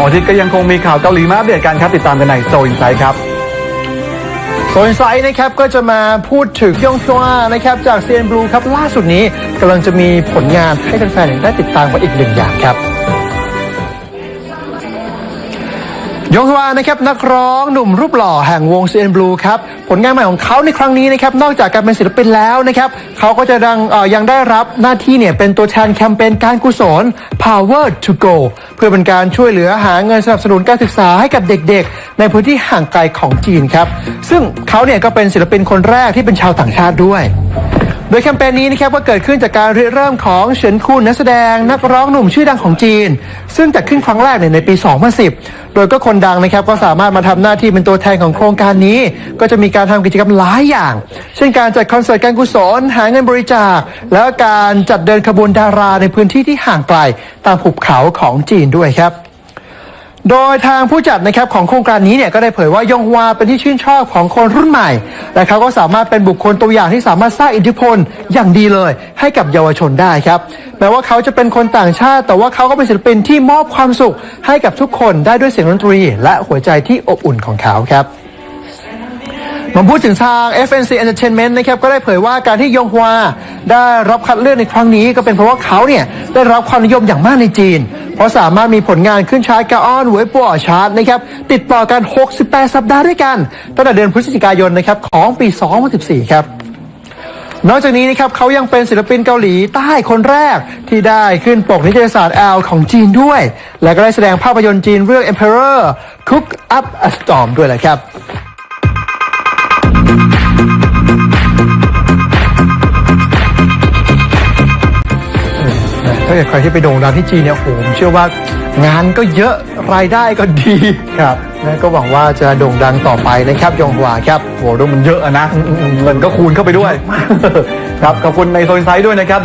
ร์อาทิตย์ก็ยังคงมีข่าวเกาหลีมาอัปเดตกันครับ ติดตามกันในโซอินไซด์ครับโซนไซด์นะครับก็จะมาพูดถึงยองฮวานะครับจากเซียนบลูครับล่าสุดนี้กำลังจะมีผลงานให้แฟนๆได้ติดตามกันอีกหนึ่งอย่างครับ ยงฮวานะครับนักร้องหนุ่มรูปหล่อแห่งวง CN Blue ครับผลงานใหม่ของเขาในครั้งนี้นะครับนอกจากการเป็นศิลปินแล้วนะครับเขาก็จะดังยังได้รับหน้าที่เนี่ยเป็นตัวแทนแคมเปญการกุศล Power to Go เพื่อเป็นการช่วยเหลือหาเงินสนับสนุนการศึกษาให้กับเด็กๆ ในพื้นที่ห่างไกลของจีนครับซึ่งเขาเนี่ยก็เป็นศิลปินคนแรกที่เป็นชาวต่างชาติด้วย โดยแคมเปญนี้นะครับก็เกิดขึ้นจากการริเริ่มของเฉินคูนนักแสดงนักร้องหนุ่มชื่อดังของจีน ซึ่งจัดขึ้นครั้งแรกเนี่ยในปี 2010 โดยก็คนดังนะครับก็สามารถมาทำหน้าที่เป็นตัวแทนของโครงการนี้ ก็จะมีการทำกิจกรรมหลายอย่าง เช่นการจัดคอนเสิร์ตการกุศลหาเงินบริจาค แล้วการจัดเดินขบวนดาราในพื้นที่ที่ห่างไกลตามหุบเขาของจีนด้วยครับ โดยทางผู้จัดนะครับของโครงการนี้เนี่ยก็ได้เผยว่ายองฮวาเป็นที่ชื่นชอบของคนรุ่นใหม่ และเขาก็สามารถเป็นบุคคลตัวอย่างที่สามารถสร้างอิทธิพลอย่างดีเลย ให้กับเยาวชนได้ครับแม้ว่าเขาจะเป็นคนต่างชาติ แต่ว่าเขาก็เป็นศิลปินที่มอบความสุขให้กับทุกคนได้ด้วยเสียงดนตรี และหัวใจที่อบอุ่นของเขาครับมาพูดถึงทาง FNC Entertainment นะครับก็ได้เผยว่าการที่ยงฮวาได้รับคัดเลือกในครั้งนี้ ก็เป็นเพราะว่าเขาเนี่ยได้รับความนิยมอย่างมากในจีน เพราะสามารถมีผลงานขึ้นชาร์ตกาออนเว็บปัวชาร์ตนะครับติดต่อกัน 68 สัปดาห์ด้วยกันตั้งแต่เดือนพฤศจิกายนนะครับของปี 2014 ครับนอกจากนี้นะครับเขายังเป็นศิลปินเกาหลีใต้คนแรกที่ได้ขึ้นปกนิตยสารแอลของจีนด้วย และก็ได้แสดงภาพยนตร์จีนเรื่อง Emperor Cook Up a Storm ด้วยแหละครับ เกิดใครที่ไปโด่งดังที่จีนเนี่ยโอ้โหผมเชื่อว่างานก็เยอะรายได้ก็ดีครับนะก็หวังว่าจะโด่งดังต่อไปนะครับยองฮวาครับโหดูมันเยอะอะนะเงินก็คูณเข้าไปด้วย ครับขอบคุณในโซอินไซด์ด้วยนะครับ